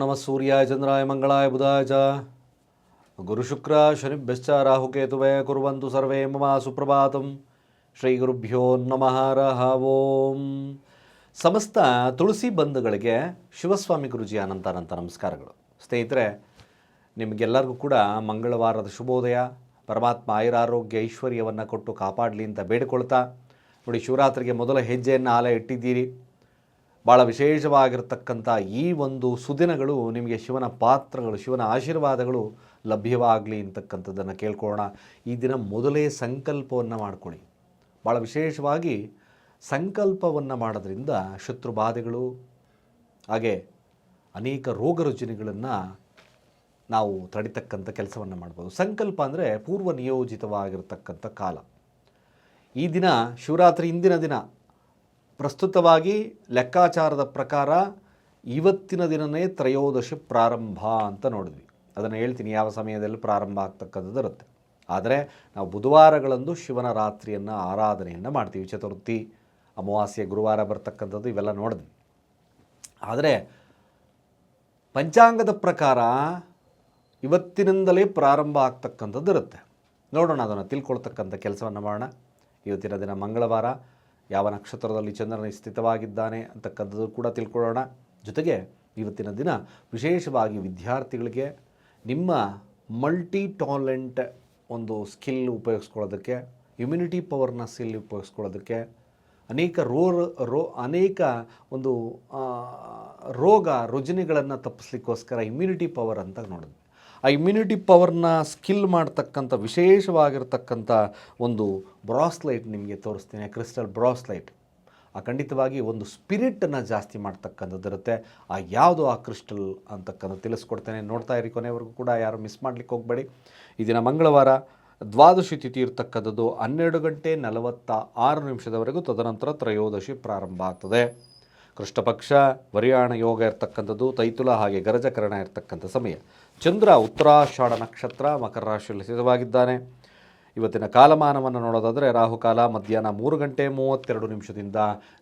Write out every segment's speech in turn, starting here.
ನಮಃ ಸೂರ್ಯಾಯ ಚಂದ್ರಾಯ ಮಂಗಳಾಯ ಬುಧಾಯ ಚ ಗುರುಶುಕ್ರ ಶನಿಭ್ಯಶ್ಚ ರಾಹುಕೇತುವೇ ಕುರ್ವಂತು ಸರ್ವೇ ಮಮ ಸುಪ್ರಭಾತಂ ಶ್ರೀ ಗುರುಭ್ಯೋ ನಮಃ ಓಂ ಸಮಸ್ತ ತುಳಸಿ ಬಂಧುಗಳಿಗೆ ಶಿವಸ್ವಾಮಿ ಗುರುಜಿ ಅನಂತ ಅನಂತ ನಮಸ್ಕಾರಗಳು. ಸ್ನೇಹಿತರೆ, ನಿಮಗೆಲ್ಲರಿಗೂ ಕೂಡ ಮಂಗಳವಾರದ ಶುಭೋದಯ. ಪರಮಾತ್ಮ ಆಯುರಾರೋಗ್ಯ ಐಶ್ವರ್ಯವನ್ನು ಕೊಟ್ಟು ಕಾಪಾಡಲಿ ಅಂತ ಬೇಡಿಕೊಳ್ತಾ, ನೋಡಿ ಶಿವರಾತ್ರಿಗೆ ಮೊದಲ ಹೆಜ್ಜೆಯನ್ನು ಆಲಯ ಇಟ್ಟಿದ್ದೀರಿ. ಭಾಳ ವಿಶೇಷವಾಗಿರ್ತಕ್ಕಂಥ ಈ ಒಂದು ಸುದಿನಗಳು ನಿಮಗೆ ಶಿವನ ಪಾತ್ರಗಳು, ಶಿವನ ಆಶೀರ್ವಾದಗಳು ಲಭ್ಯವಾಗಲಿ ಅಂತಕ್ಕಂಥದ್ದನ್ನು ಕೇಳ್ಕೊಳ್ಳೋಣ. ಈ ದಿನ ಮೊದಲೇ ಸಂಕಲ್ಪವನ್ನು ಮಾಡ್ಕೊಳ್ಳಿ. ಭಾಳ ವಿಶೇಷವಾಗಿ ಸಂಕಲ್ಪವನ್ನು ಮಾಡೋದ್ರಿಂದ ಶತ್ರು ಬಾಧೆಗಳು ಹಾಗೆ ಅನೇಕ ರೋಗ ರುಜಿನಗಳನ್ನು ನಾವು ತಡಿತಕ್ಕಂಥ ಕೆಲಸವನ್ನು ಮಾಡ್ಬೋದು. ಸಂಕಲ್ಪ ಅಂದರೆ ಪೂರ್ವ ನಿಯೋಜಿತವಾಗಿರ್ತಕ್ಕಂಥ ಕಾಲ. ಈ ದಿನ ಶಿವರಾತ್ರಿ ಇಂದಿನ ದಿನ ಪ್ರಸ್ತುತವಾಗಿ ಲೆಕ್ಕಾಚಾರದ ಪ್ರಕಾರ ಇವತ್ತಿನ ದಿನನೇ ತ್ರಯೋದಶಿ ಪ್ರಾರಂಭ ಅಂತ ನೋಡಿದ್ವಿ. ಅದನ್ನು ಹೇಳ್ತೀನಿ, ಯಾವ ಸಮಯದಲ್ಲಿ ಪ್ರಾರಂಭ ಆಗ್ತಕ್ಕಂಥದ್ದು ಇರುತ್ತೆ. ಆದರೆ ನಾವು ಬುಧವಾರಗಳಂದು ಶಿವನ ರಾತ್ರಿಯನ್ನು ಆರಾಧನೆಯನ್ನು ಮಾಡ್ತೀವಿ. ಚತುರ್ಥಿ, ಅಮಾವಾಸ್ಯೆ, ಗುರುವಾರ ಬರ್ತಕ್ಕಂಥದ್ದು ಇವೆಲ್ಲ ನೋಡಿದ್ವಿ. ಆದರೆ ಪಂಚಾಂಗದ ಪ್ರಕಾರ ಇವತ್ತಿನಿಂದಲೇ ಪ್ರಾರಂಭ ಆಗ್ತಕ್ಕಂಥದ್ದು ಇರುತ್ತೆ. ನೋಡೋಣ, ಅದನ್ನು ತಿಳ್ಕೊಳ್ತಕ್ಕಂಥ ಕೆಲಸವನ್ನು ಮಾಡೋಣ. ಇವತ್ತಿನ ದಿನ ಮಂಗಳವಾರ. ಯಾವ ನಕ್ಷತ್ರದಲ್ಲಿ ಚಂದ್ರನ ಸ್ಥಿತವಾಗಿದ್ದಾನೆ ಅಂತಕ್ಕಂಥದ್ದು ಕೂಡ ತಿಳ್ಕೊಳ್ಳೋಣ. ಜೊತೆಗೆ ಇವತ್ತಿನ ದಿನ ವಿಶೇಷವಾಗಿ ವಿದ್ಯಾರ್ಥಿಗಳಿಗೆ ನಿಮ್ಮ ಮಲ್ಟಿ ಟಾಲೆಂಟ್ ಒಂದು ಸ್ಕಿಲ್ ಉಪಯೋಗಿಸ್ಕೊಳ್ಳೋದಕ್ಕೆ ಇಮ್ಯುನಿಟಿ ಪವರ್ನ ಸ್ಕಿಲ್ ಉಪಯೋಗಿಸ್ಕೊಳ್ಳೋದಕ್ಕೆ, ಅನೇಕ ರೋ ರೋ, ಅನೇಕ ಒಂದು ರೋಗ ರುಜಿನಗಳನ್ನು ತಪ್ಪಿಸ್ಲಿಕ್ಕೋಸ್ಕರ ಇಮ್ಯುನಿಟಿ ಪವರ್ ಅಂತ ನೋಡಿದ್ವಿ ಆ ಇಮ್ಯುನಿಟಿ ಪವರ್ನ ಸ್ಕಿಲ್ ಮಾಡ್ತಕ್ಕಂಥ, ವಿಶೇಷವಾಗಿರ್ತಕ್ಕಂಥ ಒಂದು ಬ್ರಾಸ್ಲೈಟ್ ನಿಮಗೆ ತೋರಿಸ್ತೀನಿ ಕ್ರಿಸ್ಟಲ್ ಬ್ರಾಸ್ಲೈಟ್ ಆ ಖಂಡಿತವಾಗಿ ಒಂದು ಸ್ಪಿರಿಟನ್ನು ಜಾಸ್ತಿ ಮಾಡ್ತಕ್ಕಂಥದ್ದು ಇರುತ್ತೆ. ಆ ಯಾವುದು ಆ ಕ್ರಿಸ್ಟಲ್ ಅಂತಕ್ಕಂಥ ತಿಳಿಸ್ಕೊಡ್ತೇನೆ. ನೋಡ್ತಾ ಇರಿ ಕೊನೆವರೆಗೂ ಕೂಡ, ಯಾರು ಮಿಸ್ ಮಾಡಲಿಕ್ಕೆ ಹೋಗಬೇಡಿ. ಈ ದಿನ ಮಂಗಳವಾರ, ದ್ವಾದಶಿ ತಿಥಿ ಇರ್ತಕ್ಕಂಥದ್ದು ಹನ್ನೆರಡು ಗಂಟೆ ನಲವತ್ತ ಆರು ನಿಮಿಷದವರೆಗೂ ತದನಂತರ ತ್ರಯೋದಶಿ ಪ್ರಾರಂಭ ಆಗ್ತದೆ. ಕೃಷ್ಣಪಕ್ಷ, ವರಿಯಾಣ ಯೋಗ ಇರ್ತಕ್ಕಂಥದ್ದು, ತೈತುಲ ಹಾಗೆ ಗರಜಕರಣ ಇರತಕ್ಕಂಥ ಸಮಯ. ಚಂದ್ರ ಉತ್ತರಾಷಾಢ ನಕ್ಷತ್ರ ಮಕರ ರಾಶಿಯಲ್ಲಿ ಸ್ಥಿತವಾಗಿದ್ದಾನೆ. ಇವತ್ತಿನ ಕಾಲಮಾನವನ್ನು ನೋಡೋದಾದರೆ ರಾಹುಕಾಲ ಮಧ್ಯಾಹ್ನ ಮೂರು ಗಂಟೆ ಮೂವತ್ತೆರಡು ನಿಮಿಷದಿಂದ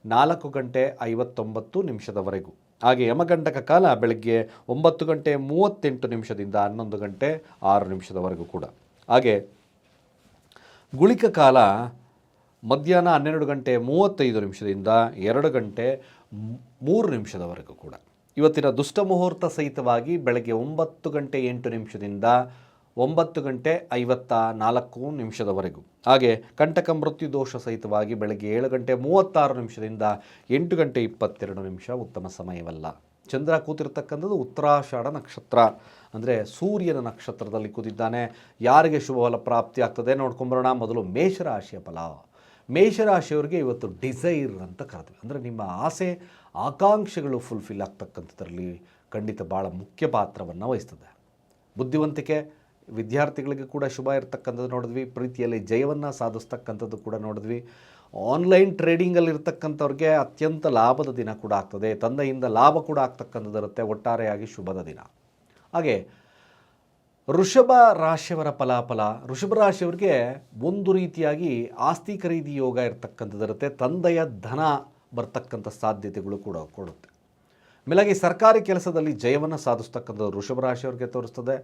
ನಾಲ್ಕು ಗಂಟೆ ಐವತ್ತೊಂಬತ್ತು ನಿಮಿಷದವರೆಗೂ. ಹಾಗೆ ಯಮಗಂಟಕ ಕಾಲ ಬೆಳಗ್ಗೆ ಒಂಬತ್ತು ಗಂಟೆ ಮೂವತ್ತೆಂಟು ನಿಮಿಷದಿಂದ ಹನ್ನೊಂದು ಗಂಟೆ ಆರು ನಿಮಿಷದವರೆಗೂ ಕೂಡ. ಹಾಗೆ ಗುಳಿಕ ಕಾಲ ಮಧ್ಯಾಹ್ನ ಹನ್ನೆರಡು ಗಂಟೆ ಮೂವತ್ತೈದು ನಿಮಿಷದಿಂದ ಎರಡು ಗಂಟೆ ಮೂರು ನಿಮಿಷದವರೆಗೂ ಕೂಡ. ಇವತ್ತಿನ ದುಷ್ಟ ಮುಹೂರ್ತ ಸಹಿತವಾಗಿ ಬೆಳಗ್ಗೆ ಒಂಬತ್ತು ಗಂಟೆ ಎಂಟು ನಿಮಿಷದಿಂದ ಒಂಬತ್ತು ಗಂಟೆ ಐವತ್ತ ನಾಲ್ಕು ನಿಮಿಷದವರೆಗೂ. ಹಾಗೆ ಕಂಟಕ ಮೃತ್ಯು ದೋಷ ಸಹಿತವಾಗಿ ಬೆಳಗ್ಗೆ ಏಳು ಗಂಟೆ ಮೂವತ್ತಾರು ನಿಮಿಷದಿಂದ ಎಂಟು ಗಂಟೆ ಇಪ್ಪತ್ತೆರಡು ನಿಮಿಷ ಉತ್ತಮ ಸಮಯವಲ್ಲ. ಚಂದ್ರ ಕೂತಿರ್ತಕ್ಕಂಥದ್ದು ಉತ್ತರಾಷಾಢ ನಕ್ಷತ್ರ. ಅಂದರೆ ಸೂರ್ಯನ ನಕ್ಷತ್ರದಲ್ಲಿ ಕೂತಿದ್ದಾನೆ. ಯಾರಿಗೆ ಶುಭ ಫಲ ಪ್ರಾಪ್ತಿ ಆಗ್ತದೆ ನೋಡ್ಕೊಂಬರೋಣ. ಮೊದಲು ಮೇಷರಾಶಿಯ ಫಲ. ಮೇಷರಾಶಿಯವರಿಗೆ ಇವತ್ತು ಡಿಸೈರ್ ಅಂತ ಕರೆದ್ವಿ. ಅಂದರೆ ನಿಮ್ಮ ಆಸೆ, ಆಕಾಂಕ್ಷೆಗಳು ಫುಲ್ಫಿಲ್ ಆಗ್ತಕ್ಕಂಥದ್ರಲ್ಲಿ ಖಂಡಿತ ಭಾಳ ಮುಖ್ಯ ಪಾತ್ರವನ್ನು ವಹಿಸ್ತದೆ. ಬುದ್ಧಿವಂತಿಕೆ, ವಿದ್ಯಾರ್ಥಿಗಳಿಗೆ ಕೂಡ ಶುಭ ಇರತಕ್ಕಂಥದ್ದು ನೋಡಿದ್ವಿ. ಪ್ರೀತಿಯಲ್ಲಿ ಜಯವನ್ನು ಸಾಧಿಸ್ತಕ್ಕಂಥದ್ದು ಕೂಡ ನೋಡಿದ್ವಿ. ಆನ್ಲೈನ್ ಟ್ರೇಡಿಂಗಲ್ಲಿ ಇರ್ತಕ್ಕಂಥವ್ರಿಗೆ ಅತ್ಯಂತ ಲಾಭದ ದಿನ ಕೂಡ ಆಗ್ತದೆ. ತಂದೆಯಿಂದ ಲಾಭ ಕೂಡ ಆಗ್ತಕ್ಕಂಥದ್ದು ಇರುತ್ತೆ. ಒಟ್ಟಾರೆಯಾಗಿ ಶುಭದ ದಿನ. ಹಾಗೆ ವೃಷಭ ರಾಶಿಯವರ ಫಲಾಫಲ. ಋಷಭ ರಾಶಿಯವರಿಗೆ ಒಂದು ರೀತಿಯಾಗಿ ಆಸ್ತಿ ಖರೀದಿ ಯೋಗ ಇರತಕ್ಕಂಥದ್ದಿರುತ್ತೆ ತಂದೆಯ ಧನ ಬರ್ತಕ್ಕಂಥ ಸಾಧ್ಯತೆಗಳು ಕೂಡ ಕೊಡುತ್ತೆ. ಮೇಲಾಗಿ ಸರ್ಕಾರಿ ಕೆಲಸದಲ್ಲಿ ಜಯವನ್ನು ಸಾಧಿಸ್ತಕ್ಕಂಥದ್ದು ಋಷಭ ರಾಶಿಯವ್ರಿಗೆ ತೋರಿಸ್ತದೆ.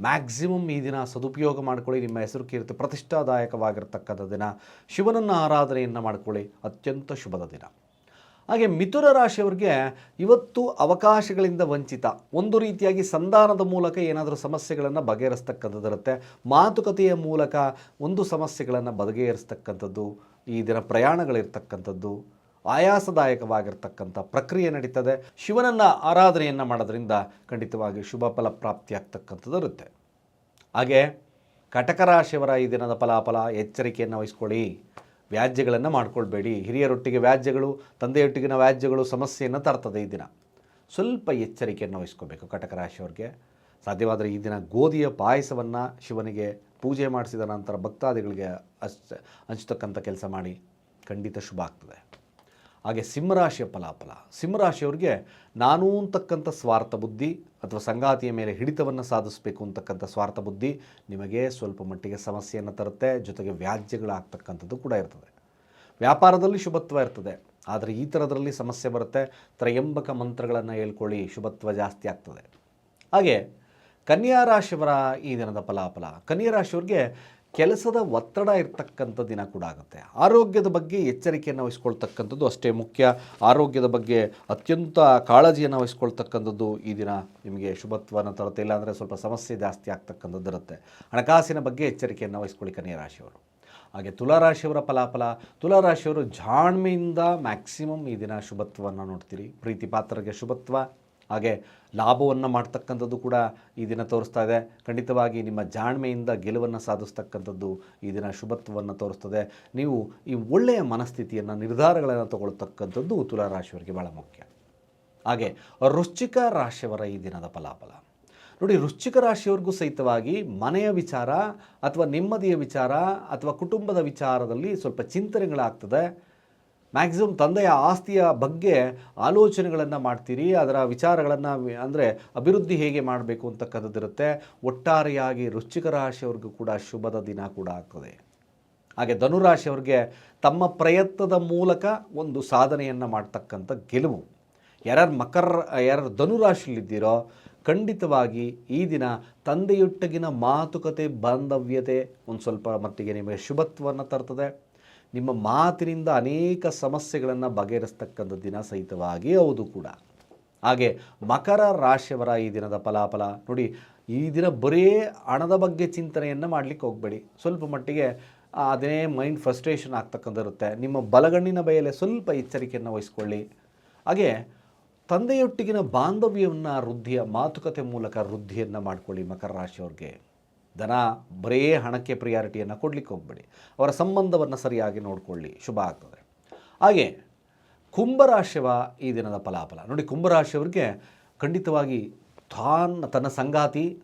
ಮ್ಯಾಕ್ಸಿಮಮ್ ಈ ದಿನ ಸದುಪಯೋಗ ಮಾಡಿಕೊಳ್ಳಿ. ನಿಮ್ಮ ಹೆಸರು ಕೀರ್ತಿ ಪ್ರತಿಷ್ಠಾದಾಯಕವಾಗಿರ್ತಕ್ಕಂಥ ದಿನ. ಶಿವನನ್ನು ಆರಾಧನೆಯನ್ನು ಮಾಡಿಕೊಳ್ಳಿ. ಅತ್ಯಂತ ಶುಭದ ದಿನ. ಹಾಗೆ ಮಿಥುನ ರಾಶಿಯವರಿಗೆ ಇವತ್ತು ಅವಕಾಶಗಳಿಂದ ವಂಚಿತ. ಒಂದು ರೀತಿಯಾಗಿ ಸಂಧಾನದ ಮೂಲಕ ಏನಾದರೂ ಸಮಸ್ಯೆಗಳನ್ನು ಬಗೆಹರಿಸ್ತಕ್ಕಂಥದ್ದಿರುತ್ತೆ. ಮಾತುಕತೆಯ ಮೂಲಕ ಒಂದು ಸಮಸ್ಯೆಗಳನ್ನು ಬಗೆಹರಿಸ್ತಕ್ಕಂಥದ್ದು, ಈ ದಿನ ಪ್ರಯಾಣಗಳಿರ್ತಕ್ಕಂಥದ್ದು, ಆಯಾಸದಾಯಕವಾಗಿರ್ತಕ್ಕಂಥ ಪ್ರಕ್ರಿಯೆ ನಡೀತದೆ. ಶಿವನನ್ನು ಆರಾಧನೆಯನ್ನು ಮಾಡೋದ್ರಿಂದ ಖಂಡಿತವಾಗಿ ಶುಭ ಫಲ ಪ್ರಾಪ್ತಿಯಾಗ್ತಕ್ಕಂಥದ್ದು ಇರುತ್ತೆ ಹಾಗೆ ಕಟಕ ರಾಶಿಯವರ ಈ ದಿನದ ಫಲಾಫಲ ಎಚ್ಚರಿಕೆಯನ್ನು ವಹಿಸ್ಕೊಳ್ಳಿ. ವ್ಯಾಜ್ಯಗಳನ್ನು ಮಾಡ್ಕೊಳ್ಬೇಡಿ. ಹಿರಿಯರೊಟ್ಟಿಗೆ ವ್ಯಾಜ್ಯಗಳು, ತಂದೆಯೊಟ್ಟಿಗಿನ ವ್ಯಾಜ್ಯಗಳು, ಸಮಸ್ಯೆಯನ್ನು ತರ್ತದೆ ಈ ದಿನ. ಸ್ವಲ್ಪ ಎಚ್ಚರಿಕೆಯನ್ನು ವಹಿಸ್ಕೋಬೇಕು ಕಟಕ ರಾಶಿಯವ್ರಿಗೆ. ಸಾಧ್ಯವಾದರೆ ಈ ದಿನ ಗೋಧಿಯ ಪಾಯಸವನ್ನು ಶಿವನಿಗೆ ಪೂಜೆ ಮಾಡಿಸಿದ ನಂತರ ಭಕ್ತಾದಿಗಳಿಗೆ ಅಷ್ಟ ಹಂಚ್ತಕ್ಕಂಥ ಕೆಲಸ ಮಾಡಿ ಖಂಡಿತ ಶುಭ ಆಗ್ತದೆ. ಹಾಗೆ ಸಿಂಹರಾಶಿಯ ಫಲಾಫಲ. ಸಿಂಹರಾಶಿಯವ್ರಿಗೆ ನಾನು ಅಂತಕ್ಕಂಥ ಸ್ವಾರ್ಥ ಬುದ್ಧಿ ಅಥವಾ ಸಂಗಾತಿಯ ಮೇಲೆ ಹಿಡಿತವನ್ನು ಸಾಧಿಸಬೇಕು ಅಂತಕ್ಕಂಥ ಸ್ವಾರ್ಥ ಬುದ್ಧಿ ನಿಮಗೆ ಸ್ವಲ್ಪ ಮಟ್ಟಿಗೆ ಸಮಸ್ಯೆಯನ್ನು ತರುತ್ತೆ, ಜೊತೆಗೆ ವ್ಯಾಜ್ಯಗಳಾಗ್ತಕ್ಕಂಥದ್ದು ಕೂಡ ಇರ್ತದೆ. ವ್ಯಾಪಾರದಲ್ಲಿ ಶುಭತ್ವ ಇರ್ತದೆ. ಆದರೆ ಈ ಥರದರಲ್ಲಿ ಸಮಸ್ಯೆ ಬರುತ್ತೆ. ತ್ರಯಂಬಕ ಮಂತ್ರಗಳನ್ನು ಹೇಳ್ಕೊಳ್ಳಿ, ಶುಭತ್ವ ಜಾಸ್ತಿ ಆಗ್ತದೆ. ಹಾಗೆ ಕನ್ಯಾ ರಾಶಿಯವರ ಈ ದಿನದ ಫಲಾಫಲ. ಕನ್ಯಾ ರಾಶಿಯವ್ರಿಗೆ ಕೆಲಸದ ಒತ್ತಡ ಇರ್ತಕ್ಕಂಥ ದಿನ ಕೂಡ ಆಗುತ್ತೆ. ಆರೋಗ್ಯದ ಬಗ್ಗೆ ಎಚ್ಚರಿಕೆಯನ್ನು ವಹಿಸ್ಕೊಳ್ತಕ್ಕಂಥದ್ದು ಅಷ್ಟೇ ಮುಖ್ಯ. ಆರೋಗ್ಯದ ಬಗ್ಗೆ ಅತ್ಯಂತ ಕಾಳಜಿಯನ್ನು ವಹಿಸ್ಕೊಳ್ತಕ್ಕಂಥದ್ದು ಈ ದಿನ ನಿಮಗೆ ಶುಭತ್ವನ ತರುತ್ತೆ. ಇಲ್ಲಾಂದರೆ ಸ್ವಲ್ಪ ಸಮಸ್ಯೆ ಜಾಸ್ತಿ ಆಗ್ತಕ್ಕಂಥದ್ದು ಇರುತ್ತೆ. ಹಣಕಾಸಿನ ಬಗ್ಗೆ ಎಚ್ಚರಿಕೆಯನ್ನು ವಹಿಸ್ಕೊಳ್ಳಿ ಕನ್ಯಾ ರಾಶಿಯವರು. ಹಾಗೆ ತುಲಾರಾಶಿಯವರ ಫಲಾಫಲ. ತುಲಾರಾಶಿಯವರು ಜಾಣ್ಮೆಯಿಂದ ಮ್ಯಾಕ್ಸಿಮಮ್ ಈ ದಿನ ಶುಭತ್ವವನ್ನು ನೋಡ್ತೀರಿ. ಪ್ರೀತಿ ಪಾತ್ರರಿಗೆ ಶುಭತ್ವ. ಹಾಗೆ ಲಾಭವನ್ನು ಮಾಡ್ತಕ್ಕಂಥದ್ದು ಕೂಡ ಈ ದಿನ ತೋರಿಸ್ತಾ ಇದೆ. ಖಂಡಿತವಾಗಿ ನಿಮ್ಮ ಜಾಣ್ಮೆಯಿಂದ ಗೆಲುವನ್ನು ಸಾಧಿಸ್ತಕ್ಕಂಥದ್ದು ಈ ದಿನ ಶುಭತ್ವವನ್ನು ತೋರಿಸ್ತದೆ. ನೀವು ಈ ಒಳ್ಳೆಯ ಮನಸ್ಥಿತಿಯನ್ನು, ನಿರ್ಧಾರಗಳನ್ನು ತಗೊಳ್ತಕ್ಕಂಥದ್ದು ತುಲಾರಾಶಿಯವರಿಗೆ ಭಾಳ ಮುಖ್ಯ. ಹಾಗೆ ವೃಶ್ಚಿಕ ರಾಶಿಯವರ ಈ ದಿನದ ಫಲಾಫಲ. ನೋಡಿ, ವೃಶ್ಚಿಕ ರಾಶಿಯವ್ರಿಗೂ ಸಹಿತವಾಗಿ ಮನೆಯ ವಿಚಾರ ಅಥವಾ ನೆಮ್ಮದಿಯ ವಿಚಾರ ಅಥವಾ ಕುಟುಂಬದ ವಿಚಾರದಲ್ಲಿ ಸ್ವಲ್ಪ ಚಿಂತನೆಗಳಾಗ್ತದೆ. ಮ್ಯಾಕ್ಸಿಮಮ್ ತಂದೆಯ ಆಸ್ತಿಯ ಬಗ್ಗೆ ಆಲೋಚನೆಗಳನ್ನು ಮಾಡ್ತೀರಿ, ಅದರ ವಿಚಾರಗಳನ್ನು ಅಂದರೆ ಅಭಿವೃದ್ಧಿ ಹೇಗೆ ಮಾಡಬೇಕು ಅಂತಕ್ಕಂಥದ್ದಿರುತ್ತೆ ಒಟ್ಟಾರೆಯಾಗಿ ವೃಶ್ಚಿಕ ರಾಶಿಯವ್ರಿಗೂ ಕೂಡ ಶುಭದ ದಿನ ಕೂಡ ಆಗ್ತದೆ. ಹಾಗೆ ಧನುರಾಶಿಯವ್ರಿಗೆ ತಮ್ಮ ಪ್ರಯತ್ನದ ಮೂಲಕ ಒಂದು ಸಾಧನೆಯನ್ನು ಮಾಡ್ತಕ್ಕಂಥ ಗೆಲುವು. ಯಾರ್ಯಾರು ಮಕರ ಯಾರು ಧನುರಾಶಿಯಲ್ಲಿದ್ದೀರೋ ಖಂಡಿತವಾಗಿ ಈ ದಿನ ತಂದೆಯೊಟ್ಟಗಿನ ಮಾತುಕತೆ, ಬಾಂಧವ್ಯತೆ ಒಂದು ಸ್ವಲ್ಪ ಮಟ್ಟಿಗೆ ನಿಮಗೆ ಶುಭತ್ವವನ್ನು ತರ್ತದೆ. ನಿಮ್ಮ ಮಾತಿನಿಂದ ಅನೇಕ ಸಮಸ್ಯೆಗಳನ್ನು ಬಗೆಹರಿಸ್ತಕ್ಕಂಥ ದಿನ ಸಹಿತವಾಗಿ ಹೌದು ಕೂಡ. ಹಾಗೆ ಮಕರ ರಾಶಿಯವರ ಈ ದಿನದ ಫಲಾಫಲ ನೋಡಿ, ಈ ದಿನ ಬರೀ ಹಣದ ಬಗ್ಗೆ ಚಿಂತನೆಯನ್ನು ಮಾಡಲಿಕ್ಕೆ ಹೋಗಬೇಡಿ. ಸ್ವಲ್ಪ ಮಟ್ಟಿಗೆ ಅದೇ ಮೈಂಡ್ ಫ್ರಸ್ಟ್ರೇಷನ್ ಆಗ್ತಕ್ಕಂಥಿರುತ್ತೆ ನಿಮ್ಮ ಬಲಗಣ್ಣಿನ ಬಯಲೆ ಸ್ವಲ್ಪ ಎಚ್ಚರಿಕೆಯನ್ನು ವಹಿಸ್ಕೊಳ್ಳಿ. ಹಾಗೆ ತಂದೆಯೊಟ್ಟಿಗಿನ ಬಾಂಧವ್ಯವನ್ನು ವೃದ್ಧಿಯ ಮಾತುಕತೆ ಮೂಲಕ ವೃದ್ಧಿಯನ್ನು ಮಾಡ್ಕೊಳ್ಳಿ ಮಕರ ರಾಶಿಯವ್ರಿಗೆ. ದನ ಬರೇ ಹಣಕ್ಕೆ ಪ್ರಿಯಾರಿಟಿಯನ್ನು ಕೊಡಲಿಕ್ಕೆ ಹೋಗಬೇಡಿ. ಅವರ ಸಂಬಂಧವನ್ನು ಸರಿಯಾಗಿ ನೋಡಿಕೊಳ್ಳಿ. ಶುಭ ಆಗ್ತದೆ. ಹಾಗೆ ಕುಂಭರಾಶಿವ ಈ ದಿನದ ಫಲಾಫಲ. ನೋಡಿ ಕುಂಭರಾಶಿಯವ್ರಿಗೆ ಖಂಡಿತವಾಗಿ ತಾನ್, ತನ್ನ ಸಂಗಾತಿ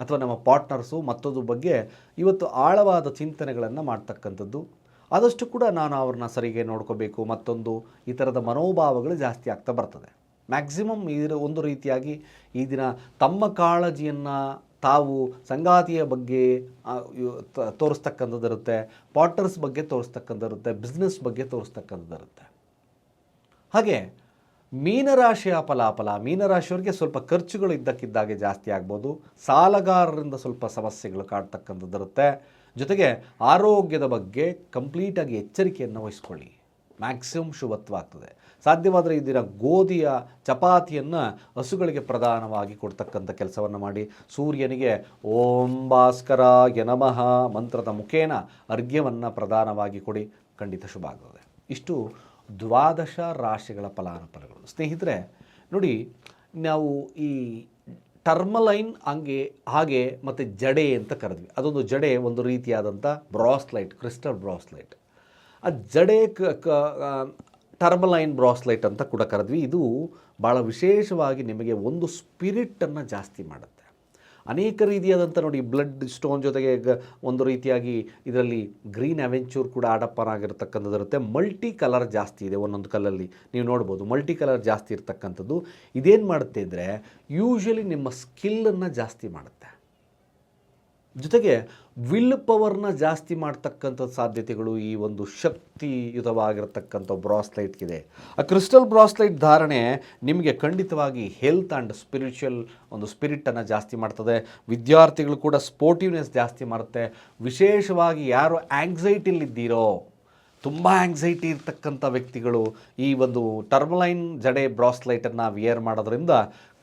ಅಥವಾ ನಮ್ಮ ಪಾರ್ಟ್ನರ್ಸು ಮತ್ತೊಂದು ಬಗ್ಗೆ ಇವತ್ತು ಆಳವಾದ ಚಿಂತನೆಗಳನ್ನು ಮಾಡ್ತಕ್ಕಂಥದ್ದು. ಆದಷ್ಟು ಕೂಡ ನಾನು ಅವ್ರನ್ನ ಸರಿಗೆ ನೋಡ್ಕೋಬೇಕು. ಮತ್ತೊಂದು ಈ ಥರದ ಮನೋಭಾವಗಳು ಜಾಸ್ತಿ ಆಗ್ತಾ ಬರ್ತದೆ. ಮ್ಯಾಕ್ಸಿಮಮ್ ಇದರ ಒಂದು ರೀತಿಯಾಗಿ ಈ ದಿನ ತಮ್ಮ ಕಾಳಜಿಯನ್ನು ತಾವು ಸಂಗಾತಿಯ ಬಗ್ಗೆ ತೋರಿಸ್ತಕ್ಕಂಥದ್ದಿರುತ್ತೆ, ಪಾರ್ಟ್ನರ್ಸ್ ಬಗ್ಗೆ ತೋರಿಸ್ತಕ್ಕಂಥದ್ದಿರುತ್ತೆ ಬಿಸ್ನೆಸ್ ಬಗ್ಗೆ ತೋರಿಸ್ತಕ್ಕಂಥದ್ದಿರುತ್ತೆ. ಹಾಗೆ, ಮೀನರಾಶಿಯ ಫಲಾಫಲ, ಮೀನರಾಶಿಯವರಿಗೆ ಸ್ವಲ್ಪ ಖರ್ಚುಗಳು ಇದ್ದಕ್ಕಿದ್ದಾಗೆ ಜಾಸ್ತಿ ಆಗ್ಬೋದು, ಸಾಲಗಾರರಿಂದ ಸ್ವಲ್ಪ ಸಮಸ್ಯೆಗಳು ಕಾಡ್ತಕ್ಕಂಥದ್ದಿರುತ್ತೆ ಜೊತೆಗೆ ಆರೋಗ್ಯದ ಬಗ್ಗೆ ಕಂಪ್ಲೀಟಾಗಿ ಎಚ್ಚರಿಕೆಯನ್ನು ವಹಿಸ್ಕೊಳ್ಳಿ. ಮ್ಯಾಕ್ಸಿಮಮ್ ಶುಭತ್ವ ಆಗ್ತದೆ. ಸಾಧ್ಯವಾದರೆ ಇದರ ಗೋಧಿಯ ಚಪಾತಿಯನ್ನು ಹಸುಗಳಿಗೆ ಪ್ರಧಾನವಾಗಿ ಕೊಡ್ತಕ್ಕಂಥ ಕೆಲಸವನ್ನು ಮಾಡಿ. ಸೂರ್ಯನಿಗೆ ಓಂ ಭಾಸ್ಕರ ಯನಮಃ ಮಂತ್ರದ ಮುಖೇನ ಅರ್ಘ್ಯವನ್ನು ಪ್ರಧಾನವಾಗಿ ಕೊಡಿ. ಖಂಡಿತ ಶುಭ ಆಗ್ತದೆ. ಇಷ್ಟು ದ್ವಾದಶ ರಾಶಿಗಳ ಫಲಾನುಫಲಗಳು ಸ್ನೇಹಿತರೆ, ನೋಡಿ, ನಾವು ಈ ಟರ್ಮಲೈನ್ ಹಂಗೆ, ಹಾಗೆ ಮತ್ತು ಜಡೆ ಅಂತ ಕರೆದ್ವಿ. ಅದೊಂದು ಜಡೆ ಒಂದು ರೀತಿಯಾದಂಥ ಬ್ರಾಸ್ಲೈಟ್, ಕ್ರಿಸ್ಟಲ್ ಬ್ರಾಸ್ಲೈಟ್. ಆ ಜಡೆ ಕ ಟರ್ಮಲೈನ್ ಬ್ರಾಸ್ಲೈಟ್ ಅಂತ ಕೂಡ ಕರೆದ್ವಿ. ಇದು ಭಾಳ ವಿಶೇಷವಾಗಿ ನಿಮಗೆ ಒಂದು ಸ್ಪಿರಿಟನ್ನು ಜಾಸ್ತಿ ಮಾಡುತ್ತೆ. ಅನೇಕ ರೀತಿಯಾದಂಥ ನೋಡಿ ಬ್ಲಡ್ ಸ್ಟೋನ್ ಜೊತೆಗೆ ಒಂದು ರೀತಿಯಾಗಿ ಇದರಲ್ಲಿ ಗ್ರೀನ್ ಅವೆಂಚೂರ್ ಕೂಡ ಆಡಪ್ಪರ್ ಇರುತ್ತೆ. ಮಲ್ಟಿ ಕಲರ್ ಜಾಸ್ತಿ ಇದೆ ಒಂದೊಂದು ಕಲ್ಲಲ್ಲಿ. ನೀವು ನೋಡ್ಬೋದು ಮಲ್ಟಿ ಕಲರ್ ಜಾಸ್ತಿ ಇರ್ತಕ್ಕಂಥದ್ದು. ಇದೇನು ಮಾಡುತ್ತೆ ಅಂದರೆ ಯೂಶ್ವಲಿ ನಿಮ್ಮ ಸ್ಕಿಲ್ಲನ್ನು ಜಾಸ್ತಿ ಮಾಡುತ್ತೆ. ಜೊತೆಗೆ ವಿಲ್ ಪವರ್ನ ಜಾಸ್ತಿ ಮಾಡ್ತಕ್ಕಂಥ ಸಾಧ್ಯತೆಗಳು ಈ ಒಂದು ಶಕ್ತಿಯುತವಾಗಿರ್ತಕ್ಕಂಥ ಬ್ರಾಸ್ಲೈಟ್ಗಿದೆ. ಆ ಕ್ರಿಸ್ಟಲ್ ಬ್ರಾಸ್ಲೈಟ್ ಧಾರಣೆ ನಿಮಗೆ ಖಂಡಿತವಾಗಿ ಹೆಲ್ತ್ ಆ್ಯಂಡ್ ಸ್ಪಿರಿಚುವಲ್ ಒಂದು ಸ್ಪಿರಿಟನ್ನು ಜಾಸ್ತಿ ಮಾಡ್ತದೆ. ವಿದ್ಯಾರ್ಥಿಗಳು ಕೂಡ ಸ್ಪೋರ್ಟಿವ್ನೆಸ್ ಜಾಸ್ತಿ ಮಾಡುತ್ತೆ. ವಿಶೇಷವಾಗಿ ಯಾರು ಆ್ಯಂಗ್ಸೈಟಿಲಿದ್ದೀರೋ ತುಂಬ ಆ್ಯಂಗ್ಸೈಟಿ ಇರ್ತಕ್ಕಂಥ ವ್ಯಕ್ತಿಗಳು ಈ ಒಂದು ಟರ್ಮಲೈನ್ ಜಡೆ ಬ್ರಾಸ್ಲೈಟನ್ನು ವಿಯರ್ ಮಾಡೋದ್ರಿಂದ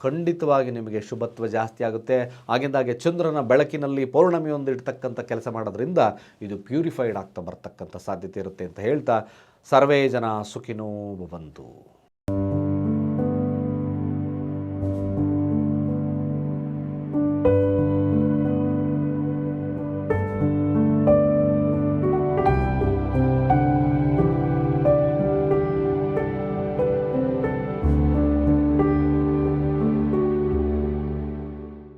ಖಂಡಿತವಾಗಿ ನಿಮಗೆ ಶುಭತ್ವ ಜಾಸ್ತಿ ಆಗುತ್ತೆ. ಆಗಿಂದಾಗೆ ಚಂದ್ರನ ಬೆಳಕಿನಲ್ಲಿ ಪೌರ್ಣಮಿಯೊಂದು ಇಡ್ತಕ್ಕಂಥ ಕೆಲಸ ಮಾಡೋದ್ರಿಂದ ಇದು ಪ್ಯೂರಿಫೈಡ್ ಆಗ್ತಾ ಬರ್ತಕ್ಕಂಥ ಸಾಧ್ಯತೆ ಇರುತ್ತೆ ಅಂತ ಹೇಳ್ತಾ, ಸರ್ವೇ ಜನ ಸುಖಿನೋ ಬಂತು